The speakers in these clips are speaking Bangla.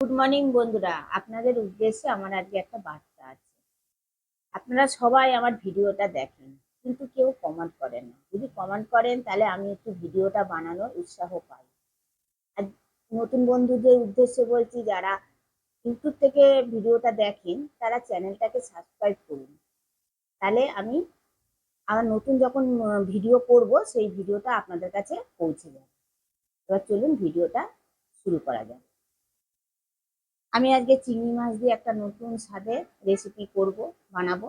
গুড মর্নিং বন্ধুরা। আপনাদের উদ্দেশ্যে আমার আজকে একটা বার্তা আছে। আপনারা সবাই আমার ভিডিওটা দেখেন, কিন্তু কেউ কমেন্ট করেন না। যদি কমেন্ট করেন, তাহলে আমি একটু ভিডিওটা বানানোর উৎসাহ পাই। আর নতুন বন্ধুদের উদ্দেশ্যে বলছি, যারা ইউটিউব থেকে ভিডিওটা দেখেন, তারা চ্যানেলটাকে সাবস্ক্রাইব করুন। তাহলে আমি আমার নতুন যখন ভিডিও করব, সেই ভিডিওটা আপনাদের কাছে পৌঁছে যাবে। এবার চলুন ভিডিওটা শুরু করা যাক। আমি আজকে চিংড়ি মাছ দিয়ে একটা নতুন স্বাদের রেসিপি করব, বানাবো।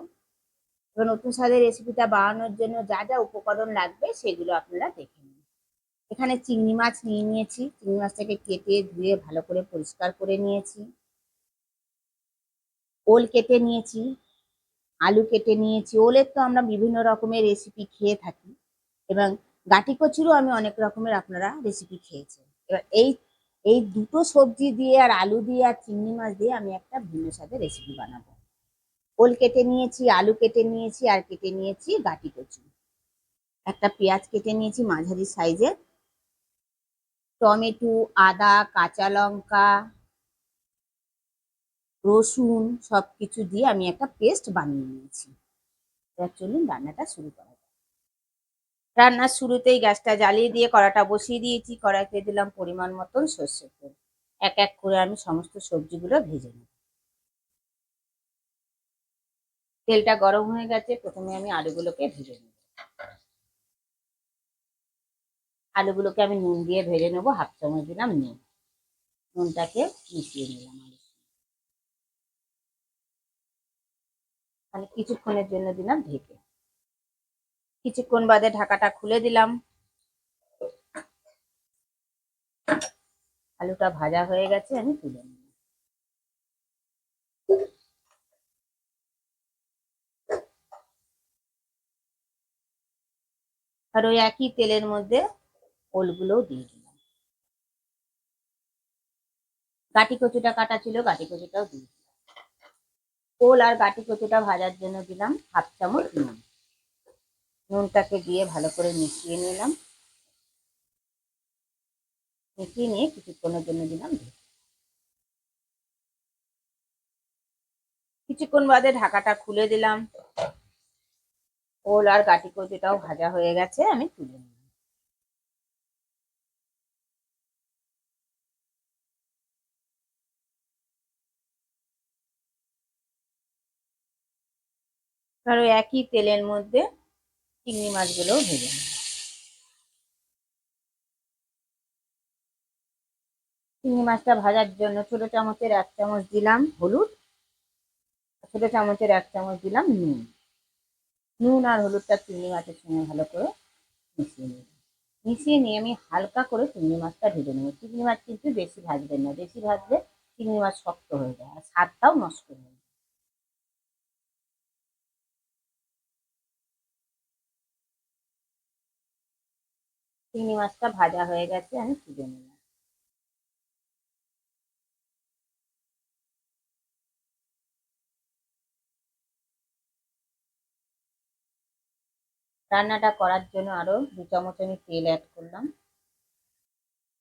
এবার নতুন স্বাদের রেসিপিটা বানানোর জন্য যা যা উপকরণ লাগবে সেগুলো আপনারা দেখে নিন। এখানে চিংড়ি মাছ নিয়ে নিয়েছি। চিংড়ি মাছটাকে কেটে ধুয়ে ভালো করে পরিষ্কার করে নিয়েছি। ওল কেটে নিয়েছি, আলু কেটে নিয়েছি। ওলের তো আমরা বিভিন্ন রকমের রেসিপি খেয়ে থাকি এবং গাটি কচুরও আমি অনেক রকমের আপনারা রেসিপি খেয়েছেন। এবার এই এই দুটো সবজি দিয়ে আর আলু দিয়ে আর চিংড়ি মাছ দিয়ে আমি একটা ভিন্ন স্বাদের রেসিপি বানাবো। ওল কেটে নিয়েছি, আলু কেটে নিয়েছি, আর কেটে নিয়েছি গাটি কচু। একটা পেঁয়াজ কেটে নিয়েছি মাঝারি সাইজের টমেটো, আদা, কাঁচা লঙ্কা, রসুন সব কিছু দিয়ে আমি একটা পেস্ট বানিয়ে নিয়েছি। এবার চলুন রান্নাটা শুরু করা রান্নার শুরুতেই গ্যাসটা জ্বালিয়ে দিয়ে কড়াটা বসিয়ে দিয়েছি। কড়াইতে দিলাম পরিমাণ মতন সর্ষের তেল। এক এক করে আমি সমস্ত সবজিগুলো ভেজে নিই তেলটা গরম হয়ে গেছে, প্রথমে আমি আলুগুলোকে ভেজে নেব। আলুগুলোকে আমি নুন দিয়ে ভেজে নেব, হাফ চামচ দিলাম নুন। নুনটাকে মিশিয়ে নিলাম আলু মানে কিছুক্ষণের জন্য দিলাম ঢেকে। কিছুক্ষণ বাদে ঢাকাটা খুলে দিলাম। আলুটা ভাজা হয়ে গেছে, আমি তুলে নিলাম। আর ওই একই তেলের মধ্যে ওলগুলোও দিয়ে দিলাম। গাটি কচুটা কাটা ছিল, গাটি কচুটাও দিয়ে দিলাম। ওল আর গাটি কচুটা ভাজার জন্য দিলাম হাফ চামচ নুন। নুনটাকে দিয়ে ভালো করে মিশিয়ে নিলাম। মিশিয়ে নিয়ে কিছুক্ষণের জন্য দিলাম কিছুক্ষণ বাদে ঢাকাটা খুলে দিলাম। ওল আর গাটি কচুটাও ভাজা হয়ে গেছে, আমি তুলে নিলাম। ওই একই তেলের মধ্যে চিংড়ি মাছগুলোও ভেজে নেব চিংড়ি মাছটা ভাজার জন্য ছোট চামচের এক চামচ দিলাম হলুদ, ছোট চামচের এক চামচ দিলাম নুন। নুন আর হলুদটা চিংড়ি মাছের সঙ্গে ভালো করে মিশিয়ে নেব মিশিয়ে নিয়ে আমি হালকা করে চিংড়ি মাছটা ভেজে নেব। চিংড়ি মাছ কিন্তু বেশি ভাজবেন না, বেশি ভাজলে চিংড়ি মাছ শক্ত হয়ে যায় আর স্বাদটাও নষ্ট হয়ে যায়। চিংড়ি মাছটা ভাজা হয়ে গেছে, আমি তুলে নিলাম। রান্নাটা করার জন্য আরও দু চামচ আমি তেল অ্যাড করলাম।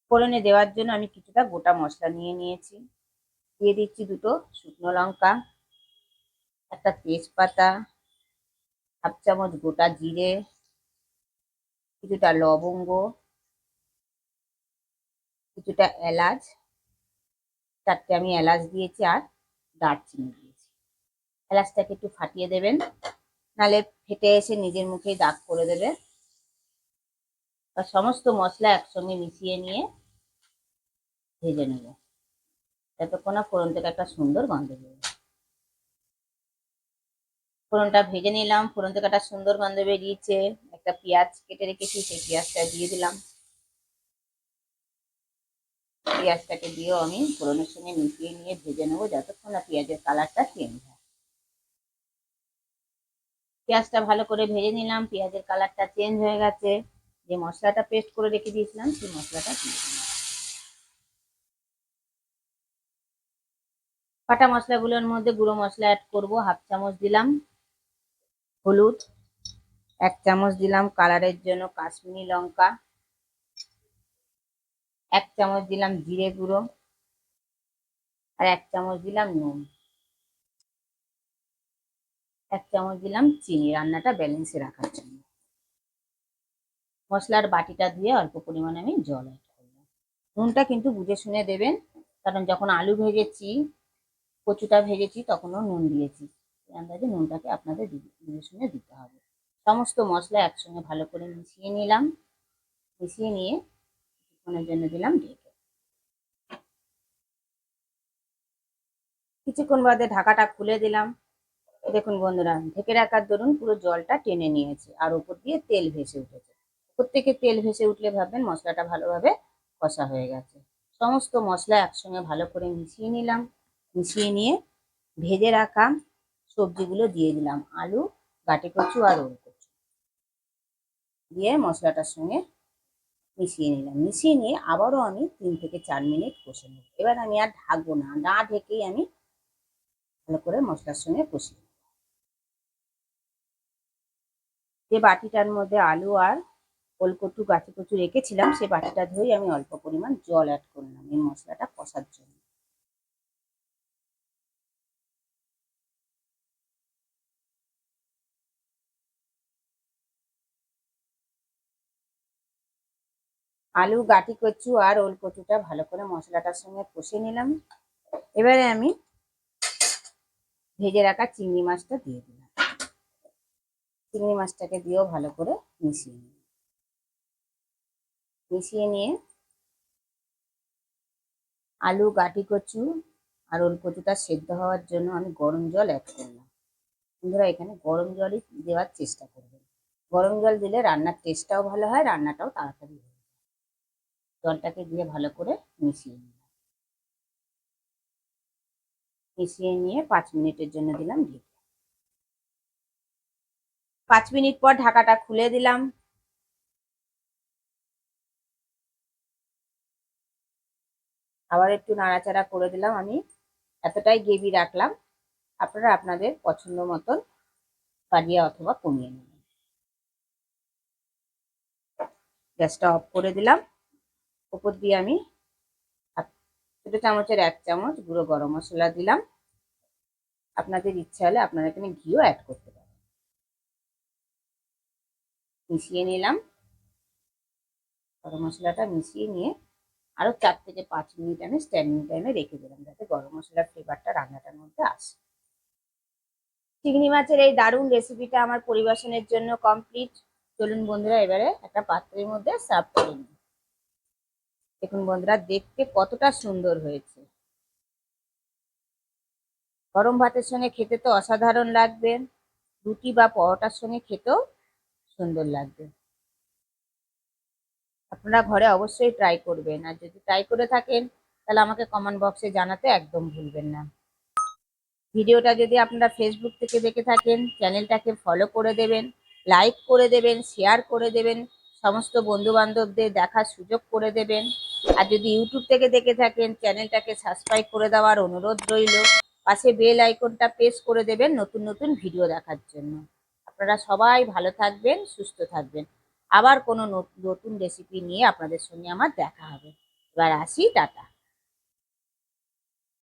ফোড়নে দেওয়ার জন্য আমি কিছুটা গোটা মশলা নিয়ে নিয়েছি। দিয়ে দিচ্ছি দুটো শুকনো লঙ্কা, একটা তেজপাতা, হাফ চামচ গোটা জিরে কিছুটা লবঙ্গ, কিছুটা এলাচ, চারটে আমি এলাচ দিয়েছি আর দারচিনি দিয়েছি। এলাচটাকে একটু ফাটিয়ে দেবেন, নালে ফেটে এসে নিজের মুখেই দাগ করে দেবে। আর সমস্ত মশলা একসঙ্গে মিশিয়ে নিয়ে ভেজে নেব। যতক্ষণ না ফোড়ন থেকে একটা সুন্দর গন্ধ বেরোবে ফোড়নটা ভেজে নিলাম ফোড়ন থেকে একটা সুন্দর গন্ধ বেরিয়েছে। একটা পেঁয়াজ কেটে রেখেছি, সেই পেঁয়াজটা দিয়ে দিলাম। পেঁয়াজটাকে দিয়েও আমি ফোড়নের সঙ্গে মিশিয়ে নিয়ে ভেজে নেব, যতক্ষণ না পেঁয়াজের কালারটা চেঞ্জ হয়। পেঁয়াজটা ভালো করে ভেজে নিলাম, পেঁয়াজের কালারটা চেঞ্জ হয়ে গেছে। যে মশলাটা পেস্ট করে রেখে দিয়েছিলাম, সেই মশলাটা কাটা মশলাগুলোর মধ্যে গুঁড়ো মশলা অ্যাড করব, হাফ চামচ দিলাম হলুদ। এক চামচ দিলাম কালারের জন্য কাশ্মীরি লঙ্কা। এক চামচ দিলাম জিরে গুঁড়ো। আর এক চামচ দিলাম নুন। এক চামচ দিলাম চিনি, রান্নাটা ব্যালেন্সে রাখার জন্য। মশলার বাটিটা ধুয়ে অল্প পরিমাণে আমি জল অ্যাড করলাম। নুনটা কিন্তু বুঝে শুনে দেবেন, কারণ যখন আলু ভেজেছি, কচুটা ভেজেছি, তখনও নুন দিয়েছি। আন্দাজে নুনটাকে আপনাদের বুঝে শুনে দিতে হবে। সমস্ত মশলা একসঙ্গে ভালো করে মিশিয়ে নিলাম। মিশিয়ে নিয়ে কিছুক্ষণের জন্য দিলাম ঢেকে। কিছুক্ষণ বাদে ঢাকাটা খুলে দিলাম। দেখুন বন্ধুরা, ঢেকে রাখার দরুন পুরো জলটা টেনে নিয়েছে আর উপর দিয়ে তেল ভেসে উঠেছে। উপর থেকে তেল ভেসে উঠলে ভাববেন মশলাটা ভালোভাবে কষা হয়ে গেছে। সমস্ত মশলা একসঙ্গে ভালো করে মিশিয়ে নিলাম। মিশিয়ে নিয়ে ভেজে রাখা সবজিগুলো দিয়ে দিলাম, আলু গাটি কচু আর ওল দিয়ে মশলাটার সঙ্গে মিশিয়ে নিলাম। মিশিয়ে নিয়ে আবারও আমি তিন থেকে চার মিনিট কষে নেব। এবার আমি আর ঢাকবো না না ঢেকেই আমি ভালো করে মশলার সঙ্গে নেব। যে বাটিটার মধ্যে আলু আর ওলকটু গাঠি কচু রেখেছিলাম সেই বাটিটা ধুয়ে আমি অল্প পরিমাণ জল অ্যাড করলাম। এই মশলাটা কষার জন্য। আলু, গাটি, কচু আর ওল কচুটা ভালো করে মশলাটার সঙ্গে কষে নিলাম। এবারে আমি ভেজে রাখা চিংড়ি মাছটা দিয়ে দিলাম। চিংড়ি মাছটাকে দিয়েও ভালো করে মিশিয়ে নিলাম। মিশিয়ে নিয়ে আলু, গাটি, কচু আর ওল কচুটা সেদ্ধ হওয়ার জন্য আমি গরম জল অ্যাড করলাম। বন্ধুরা, এখানে গরম জলই দেওয়ার চেষ্টা করবেন। গরম জল দিলে রান্নার টেস্টটাও ভালো হয়, রান্নাটাও তাড়াতাড়ি হয় জলটাকে দিয়ে ভালো করে মিশিয়ে নিলাম। মিশিয়ে নিয়ে পাঁচ মিনিটের জন্য দিলাম ঢেকে। পাঁচ মিনিট পর ঢাকাটা খুলে দিলাম। আবার একটু নাড়াচাড়া করে দিলাম আমি। এতটাই গ্রেভি রাখলাম। আপনারা আপনাদের পছন্দ মতন বাড়িয়ে অথবা কমিয়ে নেবেন। গ্যাসটা অফ করে দিলাম। উপর দিয়ে আমি ছোটো চামচের এক চামচ গুঁড়ো গরম মশলা দিলাম। আপনাদের ইচ্ছা হলে আপনারা এখানে ঘিও অ্যাড করতে পারেন। মিশিয়ে নিলাম। গরম মশলাটা মিশিয়ে নিয়ে আরও চার থেকে পাঁচ মিনিট আমি স্ট্যান্ডিং টাইমে রেখে দিলাম যাতে গরম মশলার ফ্লেভারটা রান্নাটার মধ্যে আসে। চিংড়ি মাছের এই দারুণ রেসিপিটা আমার পরিবেশনের জন্য কমপ্লিট চলুন বন্ধুরা, এবারে একটা পাত্রের মধ্যে সার্ভ করে নিই। দেখুন বন্ধুরা, দেখতে কতটা সুন্দর হয়েছে। গরম ভাতের সঙ্গে খেতে তো অসাধারণ লাগবে। রুটি বা পরোটার সঙ্গে খেতেও সুন্দর লাগবে। আপনারা ঘরে অবশ্যই ট্রাই করবেন। আর যদি ট্রাই করে থাকেন, তাহলে আমাকে কমেন্ট বক্সে জানাতে একদম ভুলবেন না। ভিডিওটা যদি আপনারা ফেসবুক থেকে দেখে থাকেন চ্যানেলটাকে ফলো করে দেবেন লাইক করে দেবেন শেয়ার করে দেবেন, সমস্ত বন্ধু বান্ধবদের দেখার সুযোগ করে দেবেন। আর যদি ইউটিউব থেকে দেখে থাকেন, চ্যানেলটাকে সাবস্ক্রাইব করে দেওয়ার অনুরোধ রইল। পাশে বেল আইকনটা প্রেস করে দেবেন নতুন নতুন ভিডিও দেখার জন্য। আপনারা সবাই ভালো থাকবেন, সুস্থ থাকবেন। আবার কোনো নত- নতুন রেসিপি নিয়ে আপনাদের সঙ্গে আমার দেখা হবে। এবার আসি, টাটা।